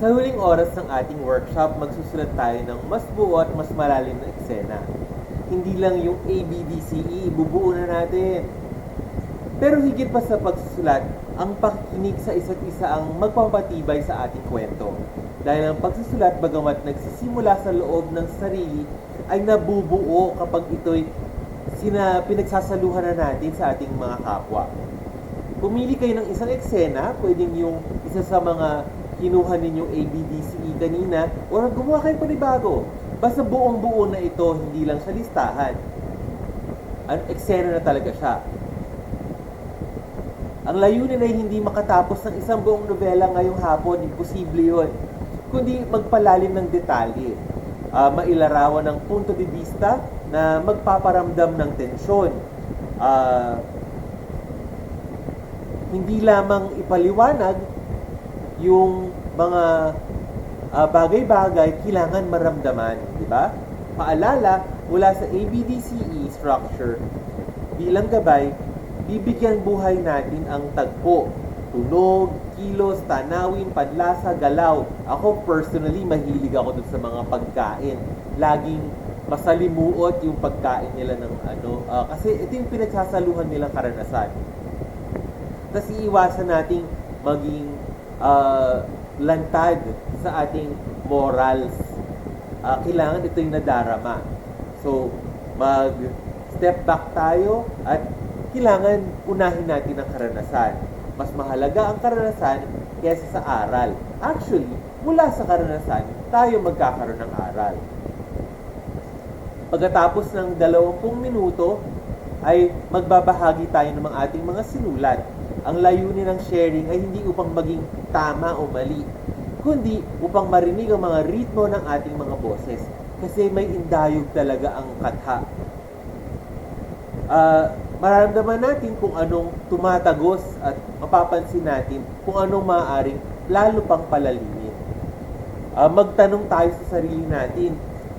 Sa huling oras ng ating workshop, magsusulat tayo ng mas buo at mas malalim na eksena. Hindi lang yung ABDCE, bubuo na natin. Pero higit pa sa pagsusulat, ang pakikinig sa isa't isa ang magpapatibay sa ating kwento. Dahil ang pagsusulat, bagamat nagsisimula sa loob ng sarili, ay nabubuo kapag ito'y sina, pinagsasaluhan na natin sa ating mga kapwa. Pumili kayo ng isang eksena, pwedeng yung isa sa mga kinuha ninyong ABDCE E kanina, o gumawa kayo panibago. Basta buong buo na ito, hindi lang siya listahan. Ang eksena na talaga siya. Ang layunin ay hindi makatapos ng isang buong nobela ngayong hapon, imposible yun. Kundi magpalalim ng detalye. Ah, mailarawan ng punto de vista na magpaparamdam ng tensyon. Ah, hindi lamang ipaliwanag yung mga ah, bagay-bagay kailangan maramdaman, di ba? Paalala, mula sa ABDCE structure, bilang gabay, bibigyan buhay natin ang tagpo. Tunog, kilos, tanawin, panlasa, galaw. Ako personally, mahilig ako dun sa mga pagkain. Laging masalimuot yung pagkain nila ng ano. ah, kasi ito yung pinagsasaluhan nilang karanasan. Tapos iiwasan nating maging ah, lantad sa ating morals. Ah, kailangan ito yung nadarama. So, mag step back tayo at kailangan unahin natin ang karanasan. Mas mahalaga ang karanasan kaysa sa aral. Actually, mula sa karanasan, tayo magkakaroon ng aral. Pagkatapos ng 20 minuto, ay magbabahagi tayo ng mga ating mga sinulat. Ang layunin ng sharing ay hindi upang maging tama o mali, kundi upang marinig ang mga ritmo ng ating mga boses. Kasi may indayog talaga ang katha. Ah, mararamdaman natin kung anong tumatagos at mapapansin natin kung anong maaaring lalo pang palalimin. Ah, magtanong tayo sa sarili natin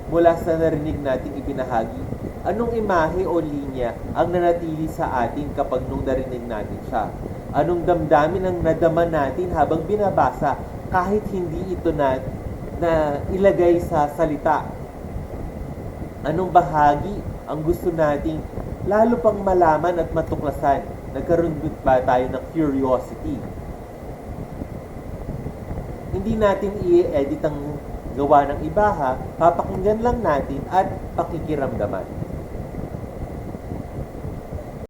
mula sa narinig nating ibinahagi, anong imahe o linya ang nanatili sa atin kapag nung narinig natin siya? Anong damdamin ang nadama natin habang binabasa kahit hindi ito na, na ilagay sa salita? Anong bahagi ang gusto nating lalo pang malaman at matuklasan? Nagkaroon ba tayo ng curiosity? Hindi natin i-edit ang gawa ng iba ha, papakinggan lang natin at pakikiramdaman.